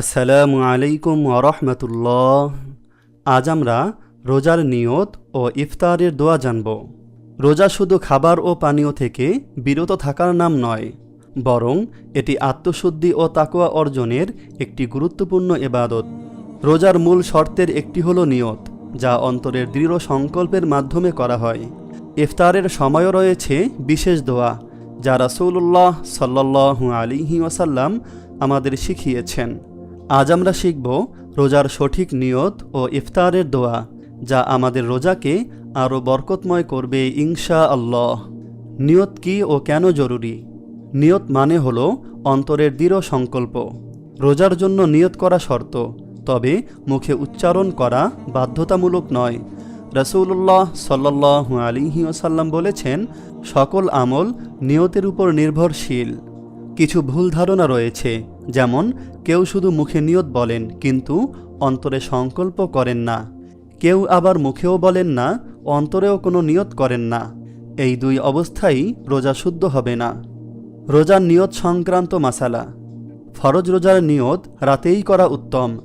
আসসালামু আলাইকুম ওরহমতুল্লাহ আজ আমরা রোজার নিয়ত ও ইফতারের দোয়া জানব। রোজা শুধু খাবার ও পানীয় থেকে বিরত থাকার নাম নয়, বরং এটি আত্মশুদ্ধি ও তাকোয়া অর্জনের একটি গুরুত্বপূর্ণ এবাদত রোজার মূল শর্তের একটি হলো নিয়ত, যা অন্তরের দৃঢ় সংকল্পের মাধ্যমে করা হয়। ইফতারের সময়ও রয়েছে বিশেষ দোয়া, যা রাসৌলুল্লাহ সাল্লাহ আলিহি ওয়াসাল্লাম আমাদের শিখিয়েছেন। আজ আমরা শিখব রোজার সঠিক নিয়ত ও ইফতারের দোয়া, যা আমাদের রোজাকে আরও বরকতময় করবে ইনশা আল্লাহ নিয়ত কি ও কেন জরুরি? নিয়ত মানে হল অন্তরের দৃঢ় সংকল্প। রোজার জন্য নিয়ত করা শর্ত, তবে মুখে উচ্চারণ করা বাধ্যতামূলক নয়। রসুল্লাহ সাল্লাহ আলিহি ওসাল্লাম বলেছেন, সকল আমল নিয়তের উপর নির্ভরশীল। কিছু ভুল ধারণা রয়েছে, যেমন কেউ শুধু মুখে নিয়ত বলেন, কিন্তু অন্তরে সংকল্প করেন না। কেউ আবার মুখেও বলেন না, অন্তরেও কোনো নিয়ত করেন না। এই দুই অবস্থাই রোজা শুদ্ধ হবে না। রোজার নিয়ত সংক্রান্ত মাসালা। ফরজ রোজার নিয়ত রাতেই করা উত্তম।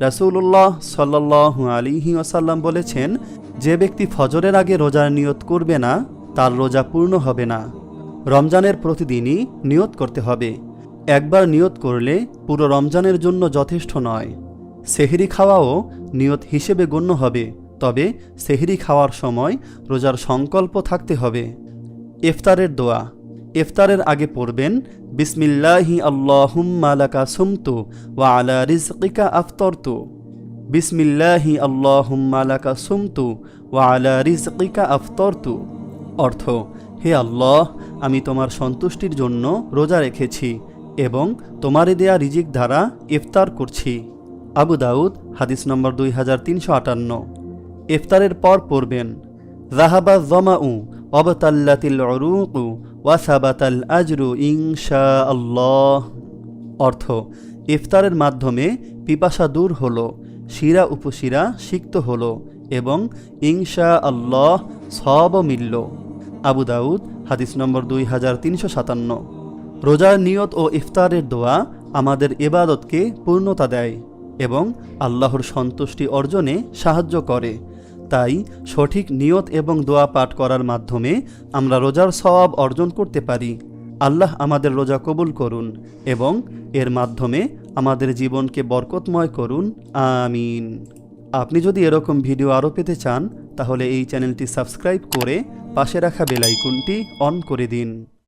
রাসূলুল্লাহ সাল্লাহ আলিহি ওসাল্লাম বলেছেন, যে ব্যক্তি ফজরের আগে রোজার নিয়ত করবে না, তার রোজা পূর্ণ হবে না। রমজানের প্রতিদিনই নিয়ত করতে হবে। একবার নিয়ত করলে পুরো রমজানের জন্য যথেষ্ট নয়। সেহরি খাওয়াও নিয়ত হিসেবে গণ্য হবে, তবে সেহরি খাওয়ার সময় রোজার সংকল্প থাকতে হবে। ইফতারের দোয়া। ইফতারের আগে পড়বেন, বিসমিল্লাহি আল্লাহুম্মালাকা সুমতু ওয়া আলা রিজকিকা আফতরতু। বিসমিল্লাহি আল্লাহুম্মালাকা সুমতু ওয়া আলা রিজকিকা আফতরতু। অর্থ হে আল্লাহ, আমি তোমার সন্তুষ্টির জন্য রোজা রেখেছি এবং তোমারে দেয়া রিজিক দ্বারা ইফতার করছি। আবু দাউদ, হাদিস নম্বর দুই হাজার তিনশো আটান্ন। ইফতারের পর পড়বেন রাহাবা জমাউ অবতাল্লাতিল অরুকু ওয়াসাবাতাল আজরু ইংশা আল্লাহ অর্থ, ইফতারের মাধ্যমে পিপাসা দূর হলো, শিরা উপশিরা সিক্ত হলো এবং ইংশা আল্লাহ সব মিলল। আবু দাউদ, হাদিস নম্বর দুই হাজার তিনশো সাতান্ন। রোজার নিয়ত ও ইফতারের দোয়া আমাদের এবাদতকে পূর্ণতা দেয় এবং আল্লাহর সন্তুষ্টি অর্জনে সাহায্য করে। তাই সঠিক নিয়ত এবং দোয়া পাঠ করার মাধ্যমে আমরা রোজার সওয়াব অর্জন করতে পারি। আল্লাহ আমাদের রোজা কবুল করুন এবং এর মাধ্যমে আমাদের জীবনকে বরকতময় করুন। আমিন। আপনি যদি এরকম ভিডিও আরও পেতে চান তাহলে এই চ্যানেলটি সাবস্ক্রাইব করে পাশে রাখা বেলাইকনটি অন করে দিন।